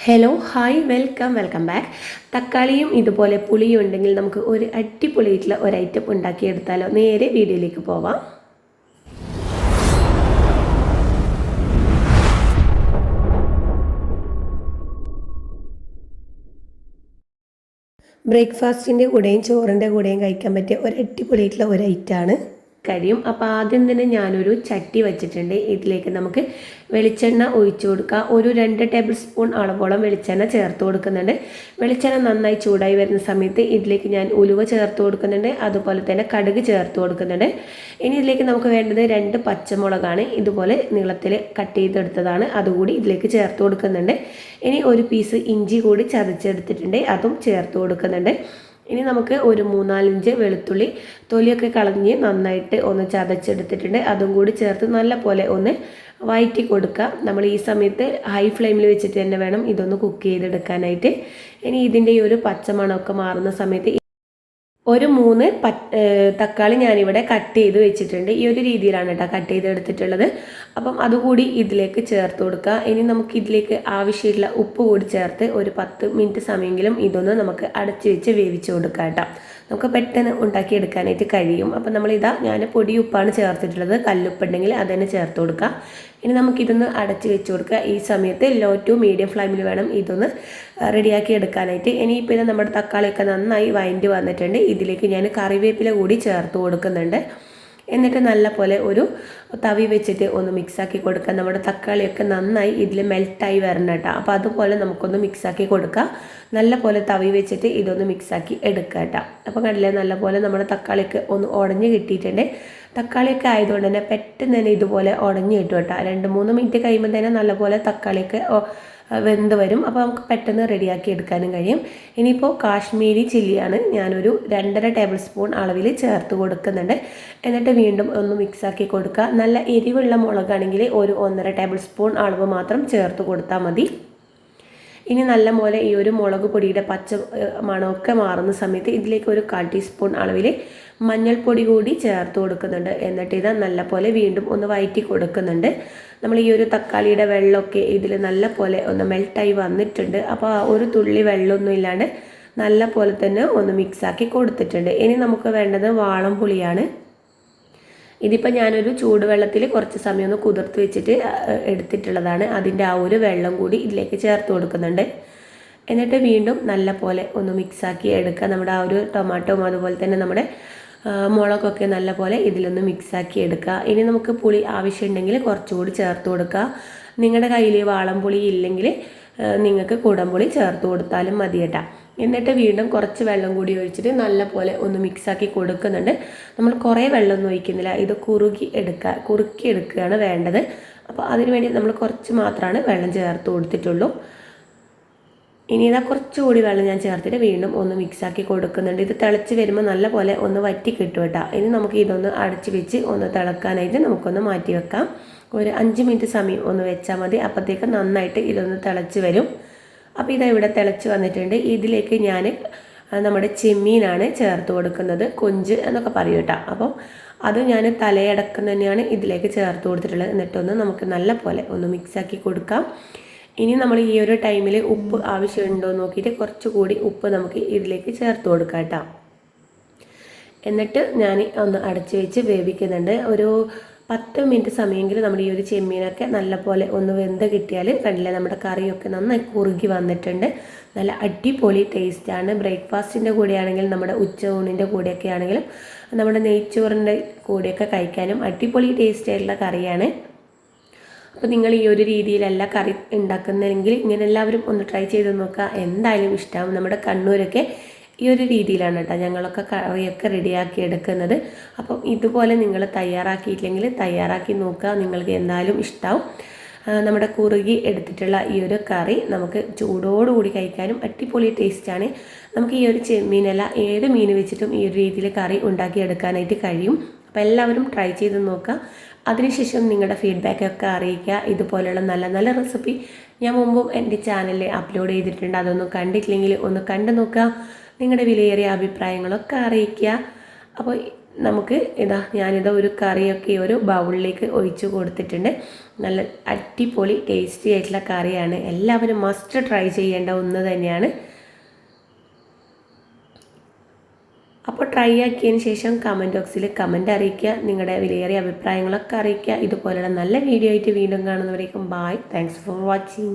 Hello hi welcome welcome back തക്കാളിയും ഇതുപോലെ പുളിയും ഉണ്ടെങ്കിൽ നമുക്ക് ഒരു അടിപൊളിയായിട്ടുള്ള ഒരു ഐറ്റം ഉണ്ടാക്കിയെടുത്താലോ? നേരെ വീഡിയോയിലേക്ക് പോവാം. ബ്രേക്ക്ഫാസ്റ്റിന്റെ കൂടെയും ചോറിന്റെ കൂടെയും കഴിക്കാൻ പറ്റിയ ഒരു അടിപൊളിയായിട്ടുള്ള ഒരു ഐറ്റമാണ് കഴിയും അപ്പോൾ ആദ്യം തന്നെ ഞാനൊരു ചട്ടി വെച്ചിട്ടുണ്ട്. ഇതിലേക്ക് നമുക്ക് വെളിച്ചെണ്ണ ഒഴിച്ചു കൊടുക്കുക ഒരു രണ്ട് ടേബിൾ സ്പൂൺ അളവോളം വെളിച്ചെണ്ണ ചേർത്ത് കൊടുക്കുന്നുണ്ട്. വെളിച്ചെണ്ണ നന്നായി ചൂടായി വരുന്ന സമയത്ത് ഇതിലേക്ക് ഞാൻ ഉലുവ ചേർത്ത് കൊടുക്കുന്നുണ്ട്. അതുപോലെ തന്നെ കടുക് ചേർത്ത് കൊടുക്കുന്നുണ്ട്. ഇനി ഇതിലേക്ക് നമുക്ക് വേണ്ടത് രണ്ട് പച്ചമുളകാണ്. ഇതുപോലെ നീളത്തിൽ കട്ട് ചെയ്തെടുത്തതാണ്. അതുകൂടി ഇതിലേക്ക് ചേർത്ത് കൊടുക്കുന്നുണ്ട്. ഇനി ഒരു പീസ് ഇഞ്ചി കൂടി ചതച്ചെടുത്തിട്ടുണ്ട്. അതും ചേർത്ത് കൊടുക്കുന്നുണ്ട്. ഇനി നമുക്ക് ഒരു മൂന്നാലഞ്ച് വെളുത്തുള്ളി തൊലിയൊക്കെ കളഞ്ഞ് നന്നായിട്ട് ഒന്ന് ചതച്ചെടുത്തിട്ടുണ്ട്. അതും കൂടി ചേർത്ത് നല്ല പോലെ ഒന്ന് വയറ്റി കൊടുക്കുക. നമ്മൾ ഈ സമയത്ത് ഹൈ ഫ്ലെയിമിൽ വെച്ചിട്ട് തന്നെ വേണം ഇതൊന്ന് കുക്ക് ചെയ്തെടുക്കാനായിട്ട്. ഇനി ഇതിന്റെ ഈ ഒരു പച്ചമണമൊക്കെ മാറുന്ന സമയത്ത് ഒരു മൂന്ന് തക്കാളി ഞാനിവിടെ കട്ട് ചെയ്ത് വെച്ചിട്ടുണ്ട്. ഈ ഒരു രീതിയിലാണ് കേട്ടോ കട്ട് ചെയ്ത് എടുത്തിട്ടുള്ളത്. അപ്പം അതുകൂടി ഇതിലേക്ക് ചേർത്ത് കൊടുക്കുക. ഇനി നമുക്ക് ഇതിലേക്ക് ആവശ്യമുള്ള ഉപ്പ് കൂടി ചേർത്ത് ഒരു പത്ത് മിനിറ്റ് സമയമെങ്കിലും ഇതൊന്ന് നമുക്ക് അടച്ചു വെച്ച് വേവിച്ച് കൊടുക്കാം കേട്ടോ നമുക്ക് പെട്ടെന്ന് ഉണ്ടാക്കിയെടുക്കാനായിട്ട് കഴിയും. അപ്പം നമ്മളിതാ ഞാൻ പൊടി ഉപ്പാണ് ചേർത്തിട്ടുള്ളത്. കല്ലുപ്പുണ്ടെങ്കിൽ അത് തന്നെ ചേർത്ത് കൊടുക്കുക. ഇനി നമുക്കിതൊന്ന് അടച്ച് വെച്ച് കൊടുക്കുക. ഈ സമയത്ത് ലോ ടു മീഡിയം ഫ്ലെയിമിൽ വേണം ഇതൊന്ന് റെഡിയാക്കി എടുക്കാനായിട്ട്. ഇനിയിപ്പോൾ ഇത് നമ്മുടെ തക്കാളിയൊക്കെ നന്നായി വൈൻഡ് വന്നിട്ടുണ്ട്. ഇതിലേക്ക് ഞാൻ കറിവേപ്പില കൂടി ചേർത്ത് കൊടുക്കുന്നുണ്ട്. എന്നിട്ട് നല്ല പോലെ ഒരു തവി വെച്ചിട്ട് ഒന്ന് മിക്സാക്കി കൊടുക്കുക നമ്മുടെ തക്കാളിയൊക്കെ നന്നായി ഇതിൽ മെൽറ്റായി വരണം കേട്ടോ. അപ്പോൾ അതുപോലെ നമുക്കൊന്ന് മിക്സാക്കി കൊടുക്കുക നല്ല പോലെ തവി വെച്ചിട്ട് ഇതൊന്ന് മിക്സാക്കി എടുക്കുക കേട്ടോ. അപ്പോൾ കണ്ടില്ലേ നല്ല പോലെ നമ്മുടെ തക്കാളിയൊക്കെ ഒന്ന് ഉടഞ്ഞ് കിട്ടിയിട്ടുണ്ട്. തക്കാളിയൊക്കെ ആയതുകൊണ്ട് തന്നെ പെട്ടെന്ന് തന്നെ ഇതുപോലെ ഉടഞ്ഞ് കിട്ടും കേട്ടോ. രണ്ട് മൂന്ന് മിനിറ്റ് കഴിയുമ്പോൾ തന്നെ നല്ലപോലെ തക്കാളിയൊക്കെ വെന്ത് വരും. അപ്പോൾ നമുക്ക് പെട്ടെന്ന് റെഡിയാക്കി എടുക്കാനും കഴിയും. ഇനിയിപ്പോൾ കാശ്മീരി ചില്ലിയാണ് ഞാനൊരു രണ്ടര ടേബിൾ സ്പൂൺ അളവിൽ ചേർത്ത് കൊടുക്കുന്നുണ്ട്. എന്നിട്ട് വീണ്ടും ഒന്ന് മിക്സാക്കി കൊടുക്കുക. നല്ല എരിവുള്ള മുളകാണെങ്കിൽ ഒരു ഒന്നര ടേബിൾ സ്പൂൺ അളവ് മാത്രം ചേർത്ത് കൊടുത്താൽ മതി. ഇനി നല്ല പോലെ ഈ ഒരു മുളക് പൊടിയുടെ പച്ച മണമൊക്കെ മാറുന്ന സമയത്ത് ഇതിലേക്ക് ഒരു കാൽ ടീസ്പൂൺ അളവിൽ മഞ്ഞൾപ്പൊടി കൂടി ചേർത്ത് കൊടുക്കുന്നുണ്ട്. എന്നിട്ട് ഇത് നല്ല പോലെ വീണ്ടും ഒന്ന് വയറ്റി കൊടുക്കുന്നുണ്ട്. നമ്മൾ ഈ ഒരു തക്കാളിയുടെ വെള്ളമൊക്കെ ഇതിൽ നല്ല പോലെ ഒന്ന് മെൽട്ടായി വന്നിട്ടുണ്ട്. അപ്പോൾ ഒരു തുള്ളി വെള്ളമൊന്നും ഇല്ലാണ്ട് നല്ല പോലെ തന്നെ ഒന്ന് മിക്സാക്കി കൊടുത്തിട്ടുണ്ട്. ഇനി നമുക്ക് വേണ്ടത് വാളം പുളിയാണ്. ഇതിപ്പോൾ ഞാനൊരു ചൂടുവെള്ളത്തിൽ കുറച്ച് സമയം ഒന്ന് കുതിർത്ത് വെച്ചിട്ട് എടുത്തിട്ടുള്ളതാണ്. അതിന്റെ ആ ഒരു വെള്ളം കൂടി ഇതിലേക്ക് ചേർത്ത് കൊടുക്കുന്നുണ്ട്. എന്നിട്ട് വീണ്ടും നല്ല പോലെ ഒന്ന് മിക്സാക്കി എടുക്കുക. നമ്മുടെ ആ ഒരു ടൊമാറ്റോയും അതുപോലെ തന്നെ നമ്മുടെ മുളകൊക്കെ നല്ല പോലെ ഇതിലൊന്ന് മിക്സാക്കി എടുക്കുക. ഇനി നമുക്ക് പുളി ആവശ്യമുണ്ടെങ്കിൽ കുറച്ചുകൂടി ചേർത്ത് കൊടുക്കുക. നിങ്ങളുടെ കയ്യിൽ വാളം പുളി ഇല്ലെങ്കിൽ നിങ്ങൾക്ക് കുടംപുളി ചേർത്ത് കൊടുത്താലും മതി കേട്ടോ. എന്നിട്ട് വീണ്ടും കുറച്ച് വെള്ളം കൂടി ഒഴിച്ചിട്ട് നല്ല പോലെ ഒന്ന് മിക്സാക്കി കൊടുക്കുന്നുണ്ട്. നമ്മൾ കുറേ വെള്ളമൊന്നും ഒഴിക്കുന്നില്ല. ഇത് കുറുകി എടുക്കുക കുറുക്കി എടുക്കുകയാണ് വേണ്ടത്. അപ്പോൾ അതിനുവേണ്ടി നമ്മൾ കുറച്ച് മാത്രമാണ് വെള്ളം ചേർത്ത് കൊടുത്തിട്ടുള്ളൂ. ഇനി ഇതാ കുറച്ചുകൂടി വെള്ളം ഞാൻ ചേർത്തിട്ട് വീണ്ടും ഒന്ന് മിക്സാക്കി കൊടുക്കുന്നുണ്ട്. ഇത് തിളച്ച് വരുമ്പോൾ നല്ല പോലെ ഒന്ന് വറ്റി കിട്ടും കേട്ടോ. ഇനി നമുക്ക് ഇതൊന്ന് അടച്ച് വെച്ച് ഒന്ന് തിളക്കാനായിട്ട് നമുക്കൊന്ന് മാറ്റി വെക്കാം. ഒരു അഞ്ച് മിനിറ്റ് സമയം ഒന്ന് വെച്ചാൽ മതി. അപ്പോഴത്തേക്ക് നന്നായിട്ട് ഇതൊന്ന് തിളച്ച് വരും. അപ്പോൾ ഇതാ ഇവിടെ തിളച്ച് വന്നിട്ടുണ്ട്. ഇതിലേക്ക് ഞാൻ നമ്മുടെ ചെമ്മീനാണ് ചേർത്ത് കൊടുക്കുന്നത്. കൊഞ്ച് എന്നൊക്കെ പറയും കേട്ടോ. അപ്പം അത് ഞാൻ തലയടക്കം തന്നെയാണ് ഇതിലേക്ക് ചേർത്ത് കൊടുത്തിട്ടുള്ളത്. എന്നിട്ടൊന്ന് നമുക്ക് നല്ല പോലെ ഒന്ന് മിക്സാക്കി കൊടുക്കാം. ഇനി നമ്മൾ ഈ ഒരു ടൈമിൽ ഉപ്പ് ആവശ്യമുണ്ടോ എന്ന് നോക്കിയിട്ട് കുറച്ചുകൂടി ഉപ്പ് നമുക്ക് ഇതിലേക്ക് ചേർത്ത് കൊടുക്കാം കേട്ടോ. എന്നിട്ട് ഞാൻ ഒന്ന് അടച്ചു വെച്ച് വേവിക്കുന്നുണ്ട്. ഒരു പത്ത് മിനിറ്റ് സമയമെങ്കിലും നമ്മുടെ ഈ ഒരു ചെമ്മീനൊക്കെ നല്ലപോലെ ഒന്ന് വെന്ത് കിട്ടിയാൽ കണ്ടില്ലേ നമ്മുടെ കറിയൊക്കെ നന്നായി കുറുകി വന്നിട്ടുണ്ട്. നല്ല അടിപൊളി ടേസ്റ്റാണ്. ബ്രേക്ക്ഫാസ്റ്റിന്റെ കൂടെയാണെങ്കിൽ നമ്മുടെ ഉച്ച ഊണിന്റെ കൂടെയൊക്കെ ആണെങ്കിലും നമ്മുടെ നെയ്ച്ചോറിന്റെ കൂടെയൊക്കെ കഴിക്കാനും അടിപൊളി ടേസ്റ്റ് ആയിട്ടുള്ള കറിയാണ്. അപ്പോൾ നിങ്ങൾ ഈ ഒരു രീതിയിലല്ല കറി ഉണ്ടാക്കുന്നതെങ്കിൽ ഇങ്ങനെ എല്ലാവരും ഒന്ന് ട്രൈ ചെയ്ത് നോക്കുക. എന്തായാലും ഇഷ്ടമാവും നമ്മുടെ കണ്ണൂരൊക്കെ ഈ ഒരു രീതിയിലാണ് കേട്ടോ ഞങ്ങളൊക്കെ കറിയൊക്കെ റെഡിയാക്കി എടുക്കുന്നത്. അപ്പം ഇതുപോലെ നിങ്ങൾ തയ്യാറാക്കിയിട്ടില്ലെങ്കിൽ തയ്യാറാക്കി നോക്കുക. നിങ്ങൾക്ക് എന്തായാലും ഇഷ്ടമാവും നമ്മുടെ കുറുകി എടുത്തിട്ടുള്ള ഈ ഒരു കറി നമുക്ക് ചൂടോടുകൂടി കഴിക്കാനും അടിപൊളി ടേസ്റ്റാണ് നമുക്ക് ഈ ഒരു ചെമ്മീനല്ല ഏത് മീൻ വെച്ചിട്ടും ഈ ഒരു രീതിയിൽ കറി ഉണ്ടാക്കിയെടുക്കാനായിട്ട് കഴിയും. അപ്പോൾ എല്ലാവരും ട്രൈ ചെയ്ത് നോക്കുക. അതിനുശേഷം നിങ്ങളുടെ ഫീഡ്ബാക്കൊക്കെ അറിയിക്കുക. ഇതുപോലെയുള്ള നല്ല നല്ല റെസിപ്പി ഞാൻ മുമ്പും എന്റെ ചാനലിൽ അപ്ലോഡ് ചെയ്തിട്ടുണ്ട്. അതൊന്നും കണ്ടിട്ടില്ലെങ്കിൽ ഒന്ന് കണ്ടു നോക്കുക. നിങ്ങളുടെ വിലയേറിയ അഭിപ്രായങ്ങളൊക്കെ അറിയിക്കുക. അപ്പോൾ നമുക്ക് ഇതാ ഞാനിതാ ഒരു കറിയൊക്കെ ഒരു ബൗളിലേക്ക് ഒഴിച്ചു കൊടുത്തിട്ടുണ്ട്. നല്ല അടിപൊളി ടേസ്റ്റി ആയിട്ടുള്ള കറിയാണ്. എല്ലാവരും മസ്റ്റ് ട്രൈ ചെയ്യേണ്ട ഒന്ന് തന്നെയാണ്. അപ്പോൾ ട്രൈ ആക്കിയതിന് ശേഷം കമന്റ് ബോക്സിൽ കമന്റ് അറിയിക്കുക നിങ്ങളുടെ വിലയേറിയ അഭിപ്രായങ്ങളൊക്കെ അറിയിക്കുക. ഇതുപോലെയുള്ള നല്ല വീഡിയോ ആയിട്ട് വീണ്ടും കാണുന്നവരേക്കും ബായ് താങ്ക്സ് ഫോർ വാച്ചിങ്